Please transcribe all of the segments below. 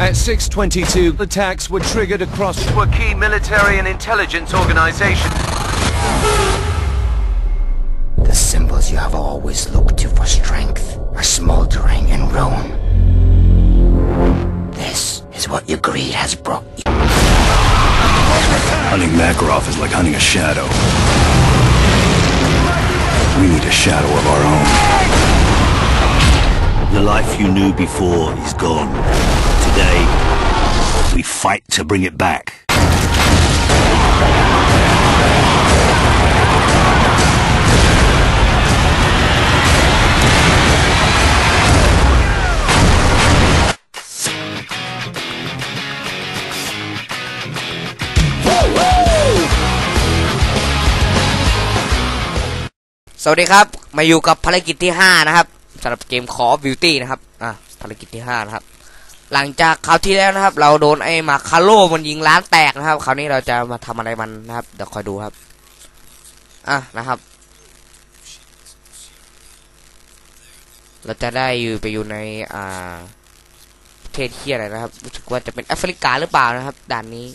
At 6.22, attacks were triggered across were key military and intelligence organizations. The symbols you have always looked to for strength are smoldering in ruin. This is what your greed has brought you. Hunting Makarov is like hunting a shadow. We need a shadow of our own. The life you knew before is gone. Today, we fight to bring it back. สวัสดีครับ มาอยู่กับภารกิจที่ 5 นะครับสำหรับเกม Call of Duty นะครับ อะ ภารกิจที่ 5 นะครับ หลังจากคราวที่แล้วนะครับ เราโดนไอ้มาคาโลมันยิงร้านแตกนะครับ คราวนี้เราจะมาทำอะไรมันนะครับ เดี๋ยวคอยดูครับ อะนะครับ เราจะได้อยู่ไปอยู่ในอ่าประเทศเฮียอะไรนะครับรู้สึกว่าจะเป็นแอฟริกาหรือเปล่านะครับด่านนี้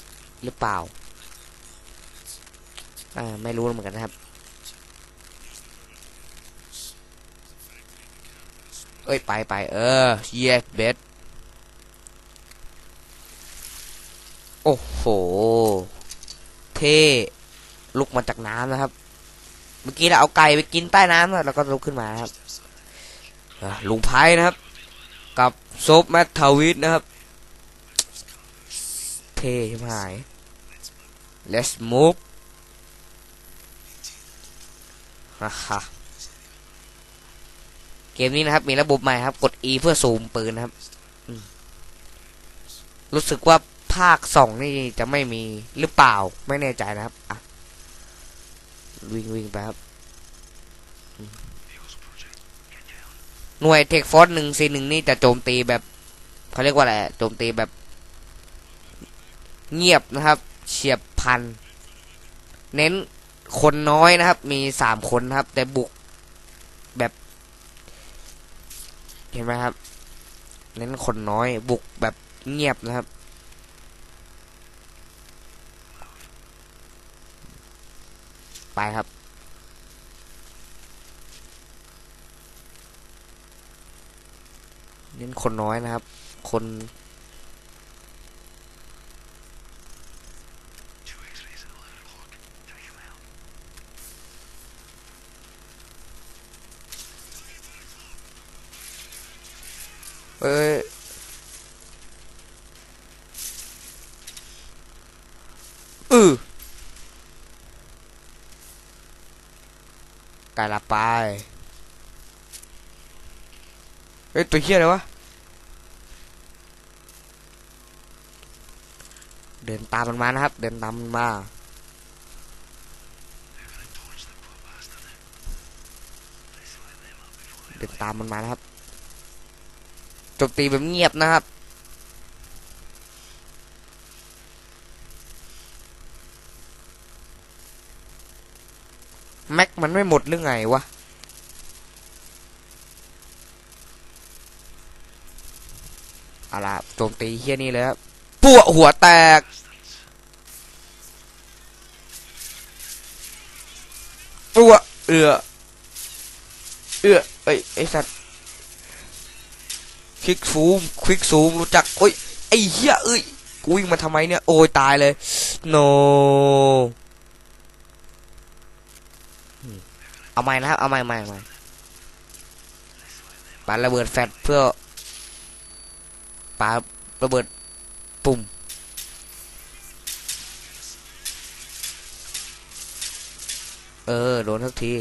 หรือเปล่าอ่าไม่รู้เหมือนกันนะครับ เอ้ยไปไปเออ yes bet โอ้โห เท่ลุกมาจากน้ำนะครับ เมื่อกี้เราเอาไก่ไปกินใต้น้ำแล้วก็ลุกขึ้นมาครับลุงไพ่นะครับ กับโซฟแมททาวิทนะครับ เท่ช่ไหม let's move ฮ่าฮ่าเกมนี้นะครับ มีระบบใหม่ครับ กด E เพื่อซูมปืนนะครับ รู้สึกว่าาคสองนี่จะไม่มีหรือเปล่าไม่แน่ใจนะครับอะวิ่งวิ่งไปครับ หน่วยเทคฟอร์สหนึ่งซีหนึ่งนี่จะโจมตีแบบเขาเรียกว่าอะไรโจมตีแบบ เงียบนะครับ เฉียบพัน เน้นคนน้อยนะครับ มีสามคนนะครับ แต่บุกแบบ เห็นไหมครับ เน้นคนน้อยบุกแบบเงียบนะครับ ไปครับ เน้นคนน้อยนะครับ คนเอ้ยเอ ไก่ละไป เฮ้ย ตัวเฮียอะไรวะ เดินตามมันมานะครับ เดินตามมันมาเดินตามมันมานะครับโจมตีแบบเงียบนะครับ แม็กมันไม่หมดหรือไงวะ เอาล่ะโจมตีเฮี้ยนี่เลยครับปวหัวแตกตัวเอือ เอือเอ้ยไอสัตว์ คลิกซูม คลิกซูม รู้จักโอ้ย ไอเหี้ยเอ้ย กูวิ่งมาทำไมเนี่ย โอ้ย ตายเลย โน เอาใหม่นะครับ เอาใหม่ใหม่ใหม่ปาระเบิดแฟลชเพื่อปาระเบิดปุ่มเออโดนทักที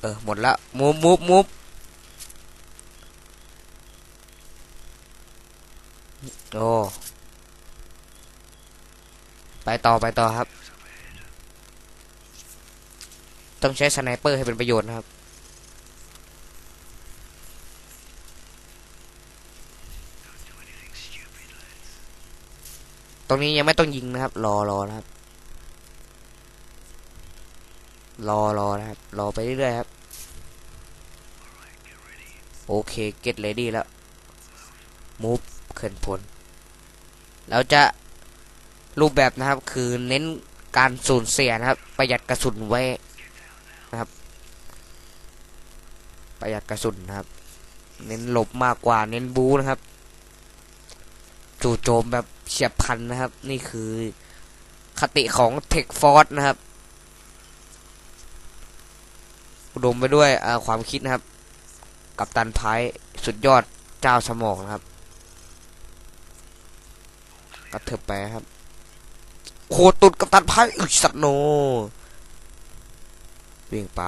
เออ หมดละมูฟมูฟมูฟโอ้ไปต่อไปต่อครับ ต้องใช้สไนเปอร์ให้เป็นประโยชน์นะครับ ตรงนี้ยังไม่ต้องยิงนะครับ รอรอนะครับ รอรอนะครับ รอไปเรื่อยๆครับ โอเค เก็ตเลดี้แล้วมูฟเคลื่อนพลแล้วจะรูปแบบนะครับ คือเน้นการสูญเสียนะครับ ประหยัดกระสุนไว้นะครับ ประหยัดกระสุนนะครับ เน้นหลบมากกว่าเน้นบูนะครับ จู่โจมแบบเฉียบพลันนะครับ นี่คือคติของเทคฟอร์สนะครับอุดมไปด้วยความคิดนะครับ กับตันไพรสุดยอดเจ้าสมองนะครับกระเถิบไปครับ โคตุดกับตันไพรอึสัตโนวิ่งไป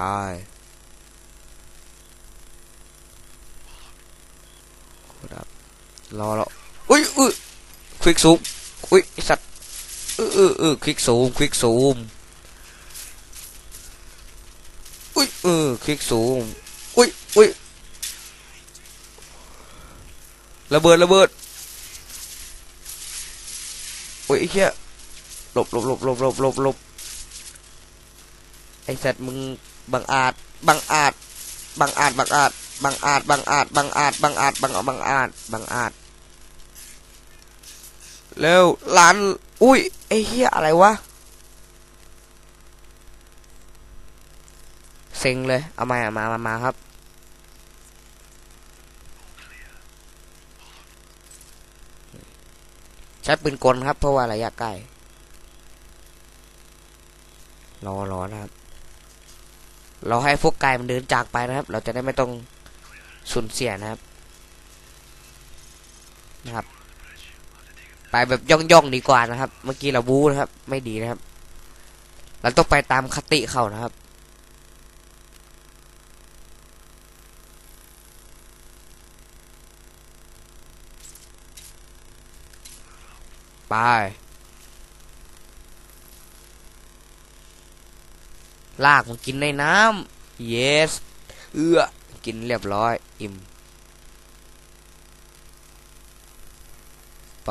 ครับรอแล้วอุ้ยอุ้ยควิกซูมอุ้ยสัตว์เออเออเออควิกซูมควิกซูมอุ้ยเออควิกซูมอุ้ยอุ้ยระเบิดระเบิดอุ้ยไอ้เหี้ยหลบหลบหลบหลบหลบหลบหลบไอ้สัตว์มึงบังอาจบังอาจบังอาจบังอาจ บังอาจบังอาจบังอาจบังอาจบังอาจบังอาจบังอาจเร็วหลาน อุ้ยไอ้เหี้ยอะไรวะเซ็งเลย เอามาเอามามามาครับ ใช้ปืนกลครับ เพราะว่าระยะใกล้ รอรอนะครับ เราให้พวกกายมันเดินจากไปนะครับ เราจะได้ไม่ต้อง สูญเสียนะครับนะครับ ไปแบบย่องย่องๆดีกว่านะครับ เมื่อกี้เราบู๊นะครับ ไม่ดีนะครับ เราต้องไปตามคติเขานะครับไปลากมันกินในน้ำ yes เอื้อ กินเรียบร้อย อิ่มไป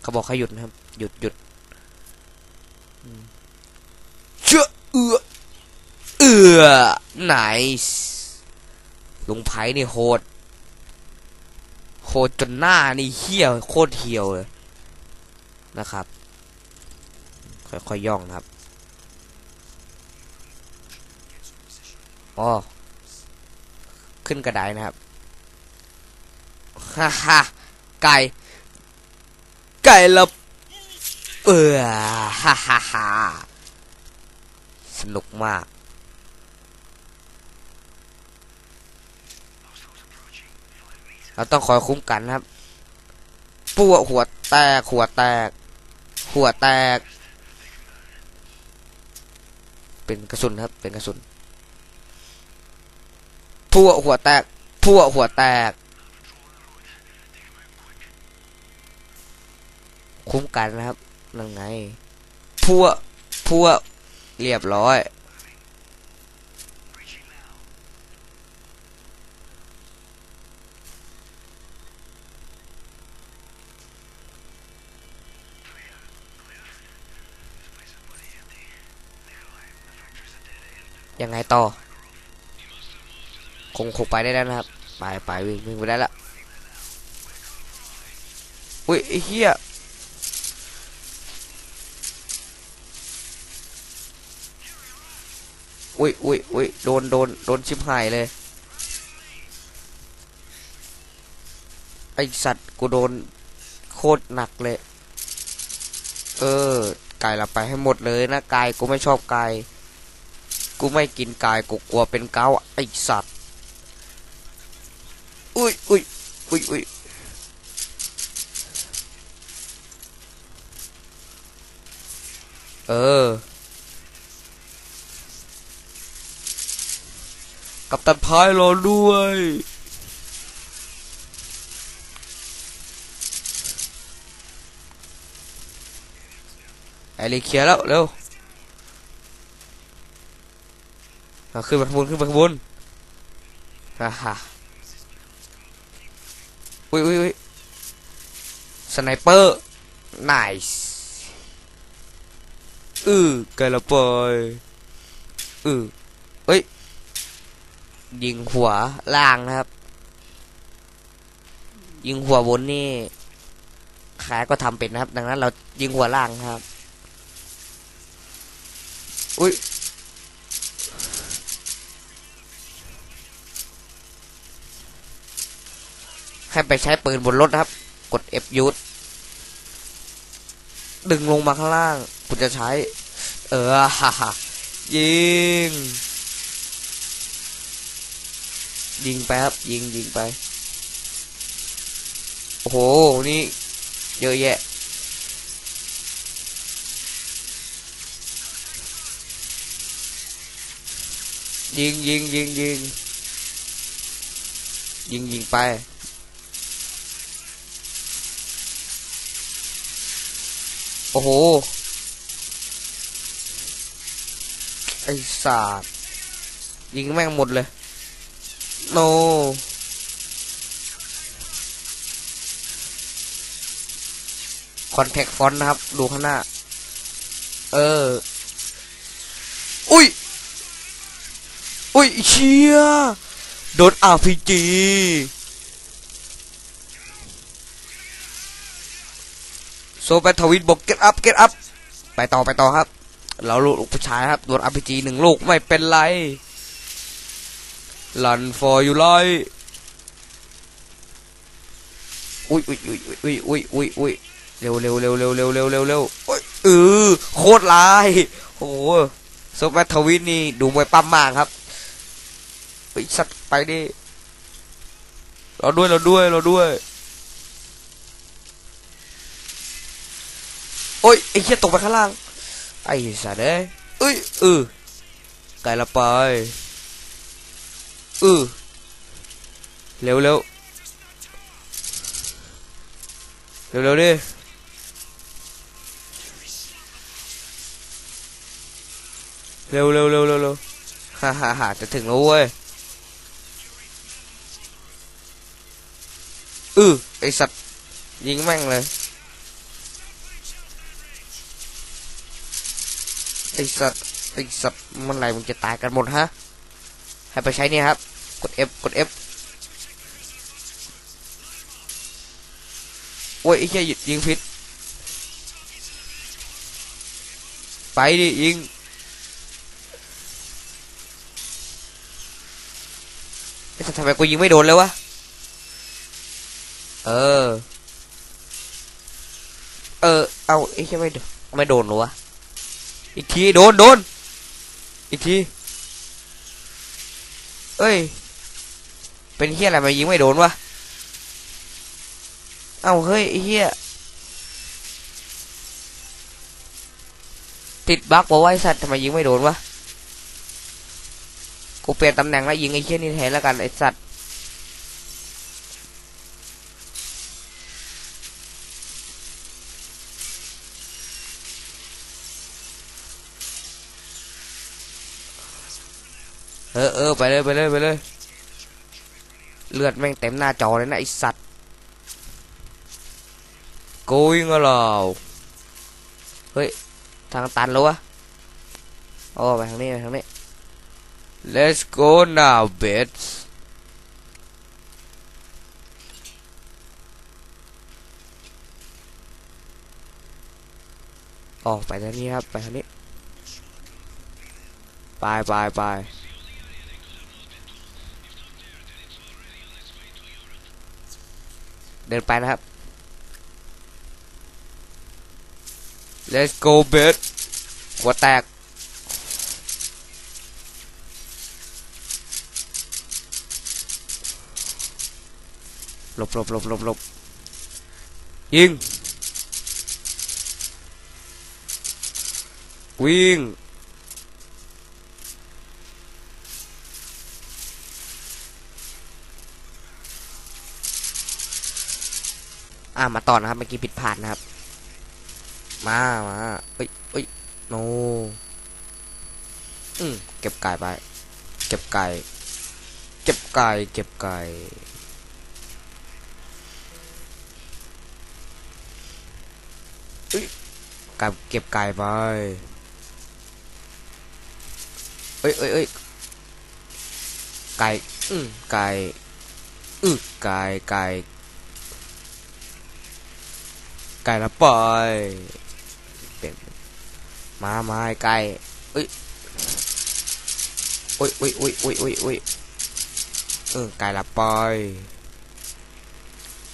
เขาบอกให้หยุดนะครับ หยุดหยุดเชื่อเอื้อเอื้อ nice ลุงไผ่นี่โหด โหดจนหน้านี่เหี้ยวโคตรเหี่ยวเลยนะครับ ค่อยๆย่องนะครับอ๋อขึ้นกระไดนะครับฮ่าฮ่าไก่ ไก่ละเออฮ่าฮ่าฮ่าสนุกมาก เราต้องคอยคุ้มกันนะครับ ปัวหัวแตก หัวแตก หัวแตก เป็นกระสุนครับ เป็นกระสุนพัวหัวแตกพัวหัวแตก คุ้มกันนะครับนั่นไงพัวพัวเรียบร้อย ยังไงต่อ คงคงไปได้แล้วนะครับ ไปไปวิ่งวิ่งไปได้ละอุ้ยไอ้เหี้ยอุ้ยอุ้ยอุ้ยโดนโดนโดนชิบหายเลย ไอสัตว์กูโดนโคตรหนักเลย เออ ไก่ละไปให้หมดเลยนะ ไก่กูไม่ชอบไก่ กูไม่กินกายกูกลัวเป็นเกาไอสัตว์ อุ้ยอุ้ยอุ้ยอุ้ยเออ กับตันพายรอด้วย ไอรีเคลียร์แล้ว เร็ว เอาขึ้นไปข้างบนขึ้นไปข้างบนฮ่าฮ่าอุ้ยอุ้ยอุ้ยสไนเปอร์ nice อือไกลละปอยอือเอ้ย ยิงหัวล่างนะครับ ยิงหัวบนนี่แคร์ก็ทำเป็นนะครับ ดังนั้นเรายิงหัวล่างครับ อุ้ย ให้ไปใช้ปืนบนรถนะครับ กด F ยุดดึงลงมาข้างล่าง คุณจะใช้ เออฮ่าฮ่ายิง ยิงไปครับ ยิงยิงไป โอ้โห นี่เยอะแยะยิงยิงยิงยิงยิงยิงไป โอ้โห ไอ้สาดยิงแม่งหมดเลย โน คอนแทคฟอนนะครับ ดูข้างหน้า เออ อุ้ย อุ้ยเชียโดน RPG โซ แบทวินบอก get up get up ไปต่อไปต่อครับ เราลูกผู้ชายครับโดน RPG หนึ่งลูกไม่เป็นไร Run for you life อุ้ยอุ้ยอุ้ยอุ้ยอุ้ยอุ้ยอุ้ยเร็วเร็วเร็วเร็วเร็วเร็วเร็วเร็วโอ้ยเออโคตรลายโอ้โหโซแบทวินนี่ดูมวยปั้มมากครับไปสัตว์ไปดิเราด้วยเราด้วยเราด้วย โอ้ยไอ้เหี้ยตกไปข้างล่าง ไอ้สัตว์เอ้ยเอ้ยเออไกลละไปเออเร็วเร็วเร็วเร็วดิเร็วเร็วเร็วเร็วเร็วฮ่าฮ่าฮ่าจะถึงแล้วเว้ยเออไอสัตว์ยิงแม่งเลย ไอสัตว์ไอสัตว์มันไหรมึงจะตายกันหมดฮะ ให้ไปใช้นี่ครับ กด F กด F โอ้ยไอ้เหี้ยหยุดยิงพิษไปดิยิงไอ้ทำไมกูยิงไม่โดนเลยวะ เออ เออ เอาไอ้เหี้ยไม่โดนไม่โดนหรอวะ อีกทีโดนโดนอีกที เอ้ย เป็นเฮียอะไรมายิงไม่โดนวะ เอ้าเฮ้ยเฮียติดบั๊กบอกว่าไอ้สัตว์ทำไมยิงไม่โดนวะ กูเปลี่ยนตำแหน่งแล้วยิงไอ้เฮียนี่แทนแล้วกันไอ้สัตว์ เออเออไปเลยไปเลยไปเลย เลือดแม่งเต็มหน้าจอเลยนะไอสัตว์ going อะเรเฮ้ย ทางตันแล้ววะโอ้ไปทางนี้ไปทางนี้ let's go now bitch อ๋อไปทางนี้ครับ ไปทางนี้ ไปไปไป เดินไปนะครับ let's go bit หัวแตก หลบหลบหลบหลบหลบยิง วิ่ง อ่ามาต่อนะครับเมื่อกี้ผิดพลาดนะครับ มามาเอ้ยเอ้ยโนอืมเก็บไก่ไป เก็บไก่ เก็บไก่ เก็บไก่เอ้ยกับเก็บไก่ไป เอ้ยเอ้ยเอ้ยไก่ อืมไก่ อือไก่ ไก่ ไก่ละปล่อยเป็นมามาไอ้ไก่เอ้ยโอ้ยโอ้ยโอ้ยโอ้ยโอ้ยโอ้ยเออไก่ละปล่อย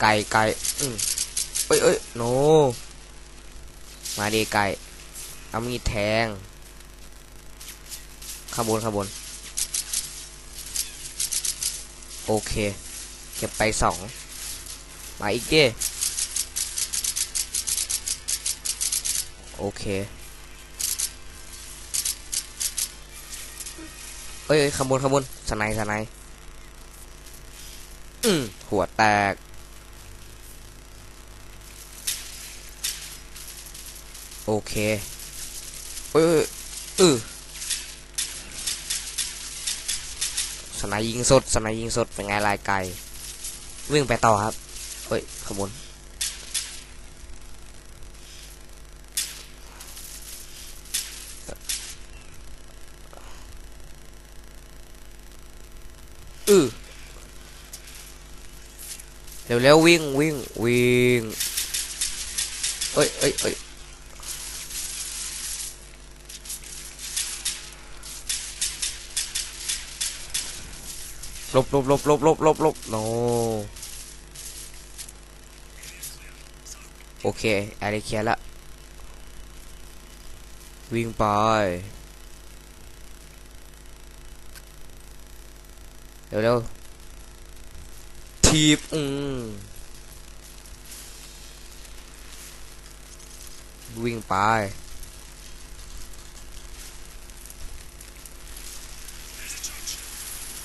ไก่ไก่อืมเอ้ยเอ้ยโนมาดีไก่เอามีดแทงข้างบนข้างบนโอเค เก็บไปสองมาอีกดิ โอเคเอ้ยขบวนขบวนสไนสไนอืมหัวแตก โอเคเอ้ยเออสไนด์ยิงสดสไนด์ยิงสดเป็นไงลายไก่วิ่งไปต่อครับเฮ้ยขบวน ร็วเร็ววิ่งวิ่งวิ่งเอ้ยเอ้ยเอ้ยหลบหลบหลบหลบหลบหลบหลบโนโอเคอร์ได้เคลียร์ละวิ่งไปเร็วเร็วทีบอืมวิ่งไป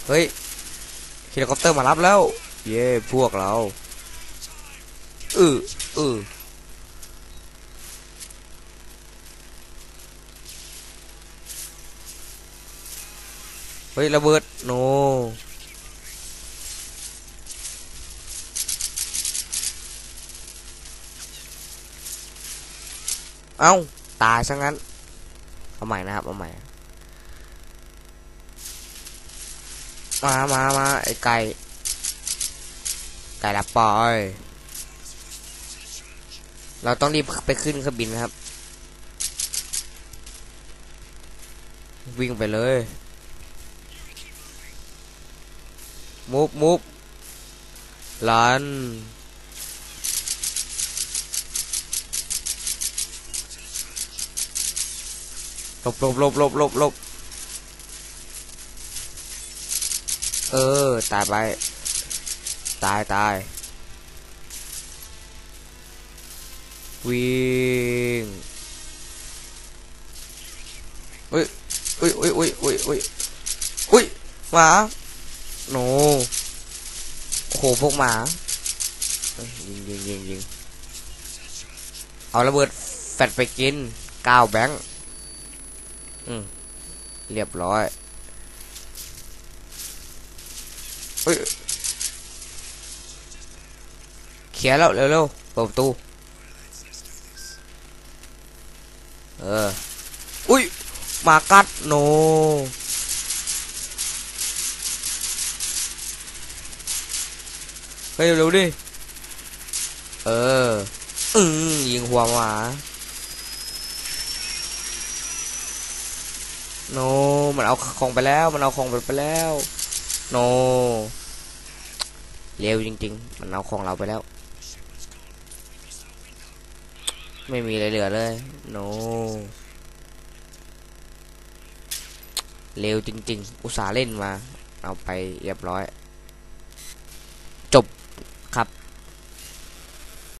เฮ้ยเฮลิคอปเตอร์มารับแล้ว เย้พวกเราเออเออเฮ้ยระเบิดโน เอ้า ตายซะงั้น เอาใหม่นะครับ เอาใหม่ มามามาไอ้ไก่ ไก่ละปอย เราต้องรีบไปขึ้นเครื่องบินนะครับ วิ่งไปเลยมูฟมูฟลัน หลบหลบหลบหลบหลบหลบเออ ตายไป ตายตายวิ่งเฮ้ยเฮ้ยเฮ้ยเฮ้ยเฮ้ยเฮ้ยเฮ้ยหมาโนโหพวกหมายิงยิงยิงยิงเอาระเบิดแฟดไปกินก้าวแบงค์ อืม เรียบร้อยเฮ้ยเขียร์แล้วเร็วเร็วเปิดประตู เออ อุ้ย มากัดโน เฮ้ยเร็วดิ เออ อืมยิงหัวหมา โน มันเอาของไปแล้ว มันเอาของไปไปแล้ว โน เร็วจริง ๆ มันเอาของเราไปแล้ว ไม่มีอะไรเหลือเลย โน เร็วจริง ๆ อุตส่าห์เล่นมา เอาไปเรียบร้อย